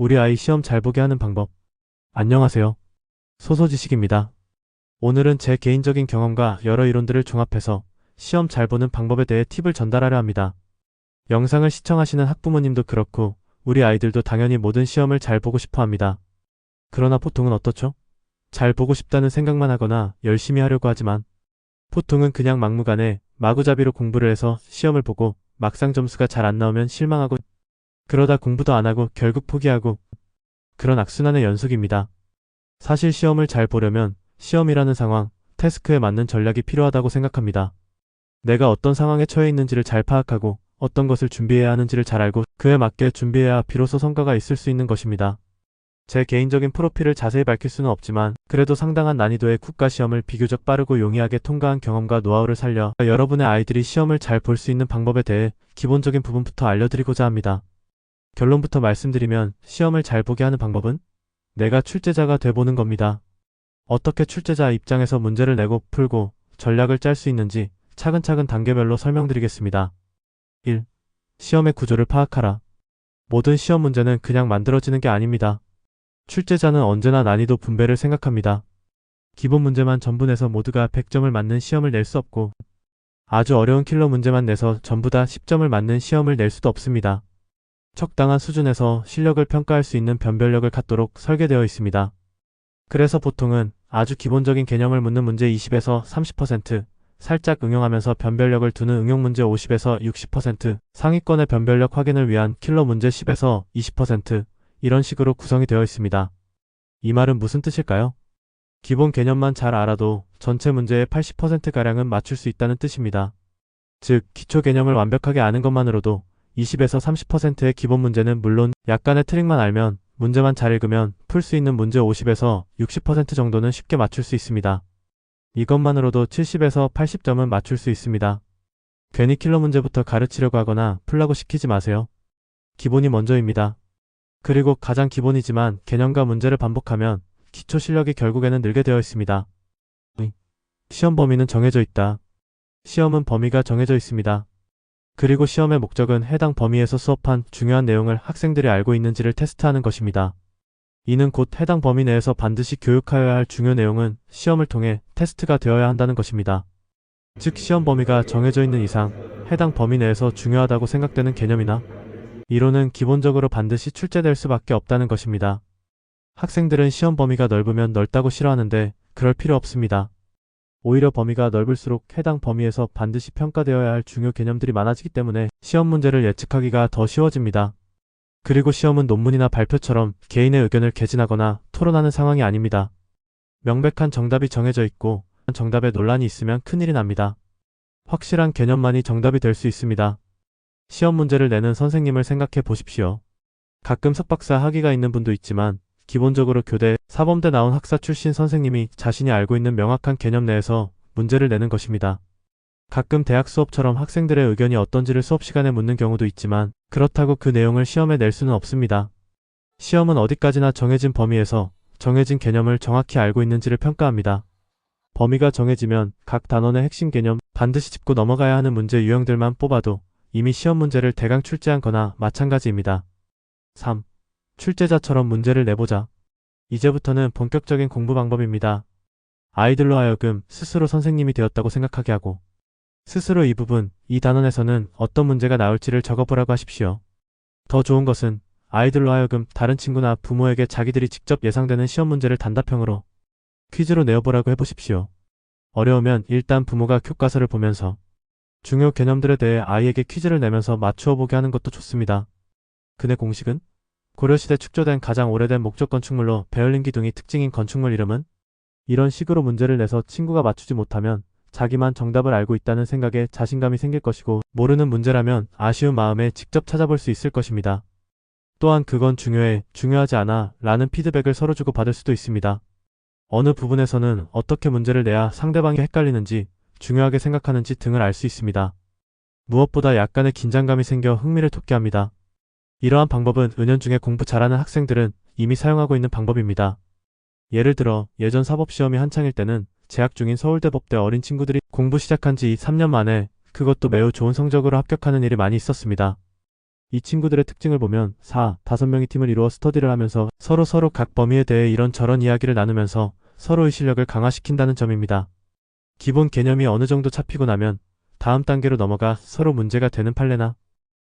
우리 아이 시험 잘 보게 하는 방법. 안녕하세요. 소소지식입니다. 오늘은 제 개인적인 경험과 여러 이론들을 종합해서 시험 잘 보는 방법에 대해 팁을 전달하려 합니다. 영상을 시청하시는 학부모님도 그렇고 우리 아이들도 당연히 모든 시험을 잘 보고 싶어 합니다. 그러나 보통은 어떻죠? 잘 보고 싶다는 생각만 하거나 열심히 하려고 하지만 보통은 그냥 막무가내 마구잡이로 공부를 해서 시험을 보고 막상 점수가 잘 안 나오면 실망하고 그러다 공부도 안 하고 결국 포기하고 그런 악순환의 연속입니다. 사실 시험을 잘 보려면 시험이라는 상황, 태스크에 맞는 전략이 필요하다고 생각합니다. 내가 어떤 상황에 처해 있는지를 잘 파악하고 어떤 것을 준비해야 하는지를 잘 알고 그에 맞게 준비해야 비로소 성과가 있을 수 있는 것입니다. 제 개인적인 프로필을 자세히 밝힐 수는 없지만 그래도 상당한 난이도의 국가시험을 비교적 빠르고 용이하게 통과한 경험과 노하우를 살려 여러분의 아이들이 시험을 잘 볼 수 있는 방법에 대해 기본적인 부분부터 알려드리고자 합니다. 결론부터 말씀드리면 시험을 잘 보게 하는 방법은 내가 출제자가 돼보는 겁니다. 어떻게 출제자 입장에서 문제를 내고 풀고 전략을 짤 수 있는지 차근차근 단계별로 설명드리겠습니다. 1. 시험의 구조를 파악하라. 모든 시험 문제는 그냥 만들어지는 게 아닙니다. 출제자는 언제나 난이도 분배를 생각합니다. 기본 문제만 전부 내서 모두가 100점을 맞는 시험을 낼 수 없고 아주 어려운 킬러 문제만 내서 전부 다 10점을 맞는 시험을 낼 수도 없습니다. 적당한 수준에서 실력을 평가할 수 있는 변별력을 갖도록 설계되어 있습니다. 그래서 보통은 아주 기본적인 개념을 묻는 문제 20에서 30%, 살짝 응용하면서 변별력을 두는 응용 문제 50에서 60%, 상위권의 변별력 확인을 위한 킬러 문제 10에서 20%, 이런 식으로 구성이 되어 있습니다. 이 말은 무슨 뜻일까요? 기본 개념만 잘 알아도 전체 문제의 80%가량은 맞출 수 있다는 뜻입니다. 즉, 기초 개념을 완벽하게 아는 것만으로도 20에서 30%의 기본 문제는 물론 약간의 트릭만 알면 문제만 잘 읽으면 풀 수 있는 문제 50에서 60% 정도는 쉽게 맞출 수 있습니다. 이것만으로도 70에서 80점은 맞출 수 있습니다. 괜히 킬러 문제부터 가르치려고 하거나 풀라고 시키지 마세요. 기본이 먼저입니다. 그리고 가장 기본이지만 개념과 문제를 반복하면 기초 실력이 결국에는 늘게 되어 있습니다. 시험 범위는 정해져 있다. 시험은 범위가 정해져 있습니다. 그리고 시험의 목적은 해당 범위에서 수업한 중요한 내용을 학생들이 알고 있는지를 테스트하는 것입니다. 이는 곧 해당 범위 내에서 반드시 교육하여야 할 중요 내용은 시험을 통해 테스트가 되어야 한다는 것입니다. 즉 시험 범위가 정해져 있는 이상 해당 범위 내에서 중요하다고 생각되는 개념이나 이론은 기본적으로 반드시 출제될 수밖에 없다는 것입니다. 학생들은 시험 범위가 넓으면 넓다고 싫어하는데 그럴 필요 없습니다. 오히려 범위가 넓을수록 해당 범위에서 반드시 평가되어야 할 중요 개념들이 많아지기 때문에 시험 문제를 예측하기가 더 쉬워집니다. 그리고 시험은 논문이나 발표처럼 개인의 의견을 개진하거나 토론하는 상황이 아닙니다. 명백한 정답이 정해져 있고 정답에 논란이 있으면 큰일이 납니다. 확실한 개념만이 정답이 될 수 있습니다. 시험 문제를 내는 선생님을 생각해 보십시오. 가끔 석박사 학위가 있는 분도 있지만 기본적으로 교대, 사범대 나온 학사 출신 선생님이 자신이 알고 있는 명확한 개념 내에서 문제를 내는 것입니다. 가끔 대학 수업처럼 학생들의 의견이 어떤지를 수업 시간에 묻는 경우도 있지만 그렇다고 그 내용을 시험에 낼 수는 없습니다. 시험은 어디까지나 정해진 범위에서 정해진 개념을 정확히 알고 있는지를 평가합니다. 범위가 정해지면 각 단원의 핵심 개념 반드시 짚고 넘어가야 하는 문제 유형들만 뽑아도 이미 시험 문제를 대강 출제한 거나 마찬가지입니다. 3. 출제자처럼 문제를 내보자. 이제부터는 본격적인 공부 방법입니다. 아이들로 하여금 스스로 선생님이 되었다고 생각하게 하고 스스로 이 부분, 이 단원에서는 어떤 문제가 나올지를 적어보라고 하십시오. 더 좋은 것은 아이들로 하여금 다른 친구나 부모에게 자기들이 직접 예상되는 시험 문제를 단답형으로 퀴즈로 내어보라고 해보십시오. 어려우면 일단 부모가 교과서를 보면서 중요 개념들에 대해 아이에게 퀴즈를 내면서 맞추어 보게 하는 것도 좋습니다. 그네 공식은 고려시대 축조된 가장 오래된 목적 건축물로 베를린 기둥이 특징인 건축물 이름은 이런 식으로 문제를 내서 친구가 맞추지 못하면 자기만 정답을 알고 있다는 생각에 자신감이 생길 것이고 모르는 문제라면 아쉬운 마음에 직접 찾아볼 수 있을 것입니다. 또한 그건 중요해, 중요하지 않아 라는 피드백을 서로 주고 받을 수도 있습니다. 어느 부분에서는 어떻게 문제를 내야 상대방이 헷갈리는지 중요하게 생각하는지 등을 알 수 있습니다. 무엇보다 약간의 긴장감이 생겨 흥미를 돋게 합니다. 이러한 방법은 은연중에 공부 잘하는 학생들은 이미 사용하고 있는 방법입니다. 예를 들어 예전 사법시험이 한창일 때는 재학 중인 서울대 법대 어린 친구들이 공부 시작한 지 3년 만에 그것도 매우 좋은 성적으로 합격하는 일이 많이 있었습니다. 이 친구들의 특징을 보면 4, 5명이 팀을 이루어 스터디를 하면서 서로 서로 각 범위에 대해 이런저런 이야기를 나누면서 서로의 실력을 강화시킨다는 점입니다. 기본 개념이 어느 정도 잡히고 나면 다음 단계로 넘어가 서로 문제가 되는 판례나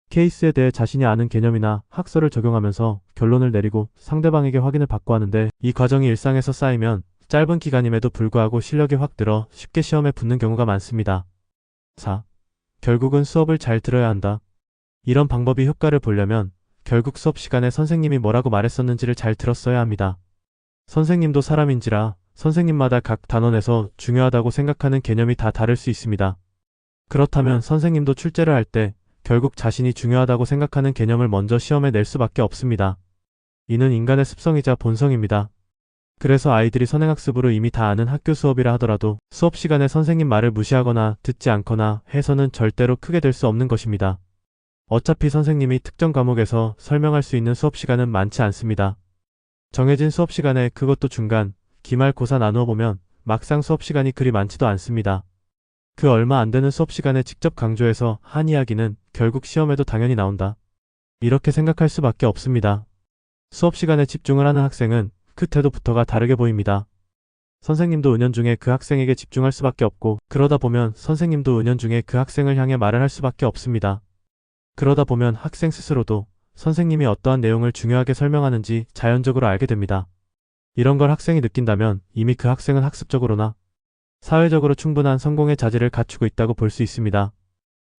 케이스에 대해 자신이 아는 개념이나 학설을 적용하면서 결론을 내리고 상대방에게 확인을 받고 하는데 이 과정이 일상에서 쌓이면 짧은 기간임에도 불구하고 실력이 확 들어 쉽게 시험에 붙는 경우가 많습니다. 4. 결국은 수업을 잘 들어야 한다. 이런 방법이 효과를 보려면 결국 수업 시간에 선생님이 뭐라고 말했었는지를 잘 들었어야 합니다. 선생님도 사람인지라 선생님마다 각 단원에서 중요하다고 생각하는 개념이 다 다를 수 있습니다. 그렇다면 선생님도 출제를 할 때 결국 자신이 중요하다고 생각하는 개념을 먼저 시험에 낼 수밖에 없습니다. 이는 인간의 습성이자 본성입니다. 그래서 아이들이 선행학습으로 이미 다 아는 학교 수업이라 하더라도 수업 시간에 선생님 말을 무시하거나 듣지 않거나 해서는 절대로 크게 될 수 없는 것입니다. 어차피 선생님이 특정 과목에서 설명할 수 있는 수업 시간은 많지 않습니다. 정해진 수업 시간에 그것도 중간, 기말 고사 나누어 보면 막상 수업 시간이 그리 많지도 않습니다. 그 얼마 안 되는 수업 시간에 직접 강조해서 한 이야기는 결국 시험에도 당연히 나온다. 이렇게 생각할 수밖에 없습니다. 수업 시간에 집중을 하는 학생은 그 태도부터가 다르게 보입니다. 선생님도 은연중에 그 학생에게 집중할 수밖에 없고 그러다 보면 선생님도 은연중에 그 학생을 향해 말을 할 수밖에 없습니다. 그러다 보면 학생 스스로도 선생님이 어떠한 내용을 중요하게 설명하는지 자연적으로 알게 됩니다. 이런 걸 학생이 느낀다면 이미 그 학생은 학습적으로나 사회적으로 충분한 성공의 자질을 갖추고 있다고 볼 수 있습니다.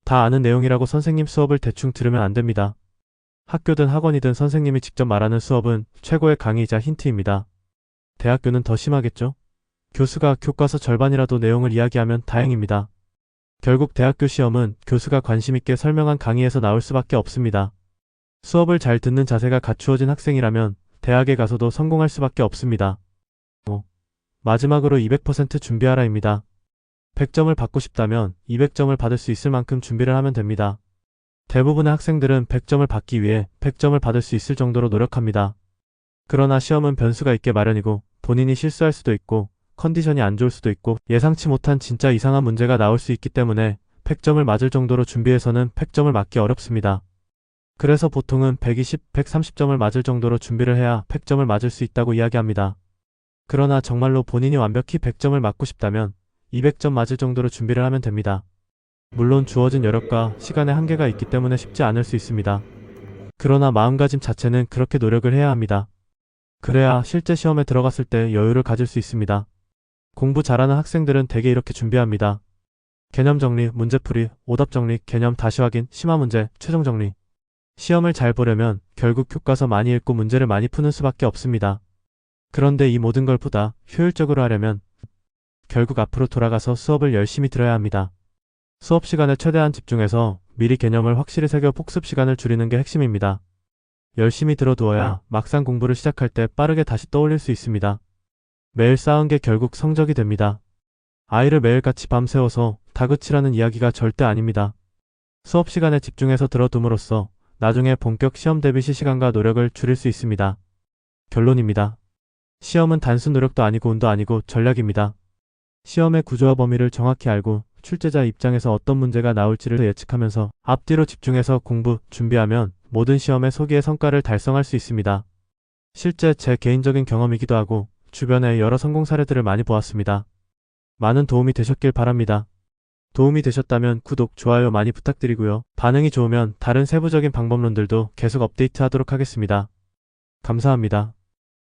다 아는 내용이라고 선생님 수업을 대충 들으면 안 됩니다. 학교든 학원이든 선생님이 직접 말하는 수업은 최고의 강의이자 힌트입니다. 대학교는 더 심하겠죠? 교수가 교과서 절반이라도 내용을 이야기하면 다행입니다. 결국 대학교 시험은 교수가 관심있게 설명한 강의에서 나올 수밖에 없습니다. 수업을 잘 듣는 자세가 갖추어진 학생이라면 대학에 가서도 성공할 수밖에 없습니다. 어. 마지막으로 200% 준비하라입니다. 100점을 받고 싶다면 200점을 받을 수 있을 만큼 준비를 하면 됩니다. 대부분의 학생들은 100점을 받기 위해 100점을 받을 수 있을 정도로 노력합니다. 그러나 시험은 변수가 있게 마련이고 본인이 실수할 수도 있고 컨디션이 안 좋을 수도 있고 예상치 못한 진짜 이상한 문제가 나올 수 있기 때문에 100점을 맞을 정도로 준비해서는 100점을 맞기 어렵습니다. 그래서 보통은 120, 130점을 맞을 정도로 준비를 해야 100점을 맞을 수 있다고 이야기합니다. 그러나 정말로 본인이 완벽히 100점을 맞고 싶다면 200점 맞을 정도로 준비를 하면 됩니다. 물론 주어진 여력과 시간의 한계가 있기 때문에 쉽지 않을 수 있습니다. 그러나 마음가짐 자체는 그렇게 노력을 해야 합니다. 그래야 실제 시험에 들어갔을 때 여유를 가질 수 있습니다. 공부 잘하는 학생들은 대개 이렇게 준비합니다. 개념 정리, 문제풀이, 오답 정리, 개념 다시 확인, 심화 문제, 최종 정리. 시험을 잘 보려면 결국 교과서 많이 읽고 문제를 많이 푸는 수밖에 없습니다. 그런데 이 모든 걸 보다 효율적으로 하려면 결국 앞으로 돌아가서 수업을 열심히 들어야 합니다. 수업 시간에 최대한 집중해서 미리 개념을 확실히 새겨 복습 시간을 줄이는 게 핵심입니다. 열심히 들어두어야 막상 공부를 시작할 때 빠르게 다시 떠올릴 수 있습니다. 매일 쌓은 게 결국 성적이 됩니다. 아이를 매일같이 밤새워서 다그치라는 이야기가 절대 아닙니다. 수업 시간에 집중해서 들어둠으로써 나중에 본격 시험 대비 시 시간과 노력을 줄일 수 있습니다. 결론입니다. 시험은 단순 노력도 아니고 운도 아니고 전략입니다. 시험의 구조와 범위를 정확히 알고 출제자 입장에서 어떤 문제가 나올지를 예측하면서 앞뒤로 집중해서 공부, 준비하면 모든 시험의 소기의 성과를 달성할 수 있습니다. 실제 제 개인적인 경험이기도 하고 주변에 여러 성공 사례들을 많이 보았습니다. 많은 도움이 되셨길 바랍니다. 도움이 되셨다면 구독, 좋아요 많이 부탁드리고요. 반응이 좋으면 다른 세부적인 방법론들도 계속 업데이트 하도록 하겠습니다. 감사합니다.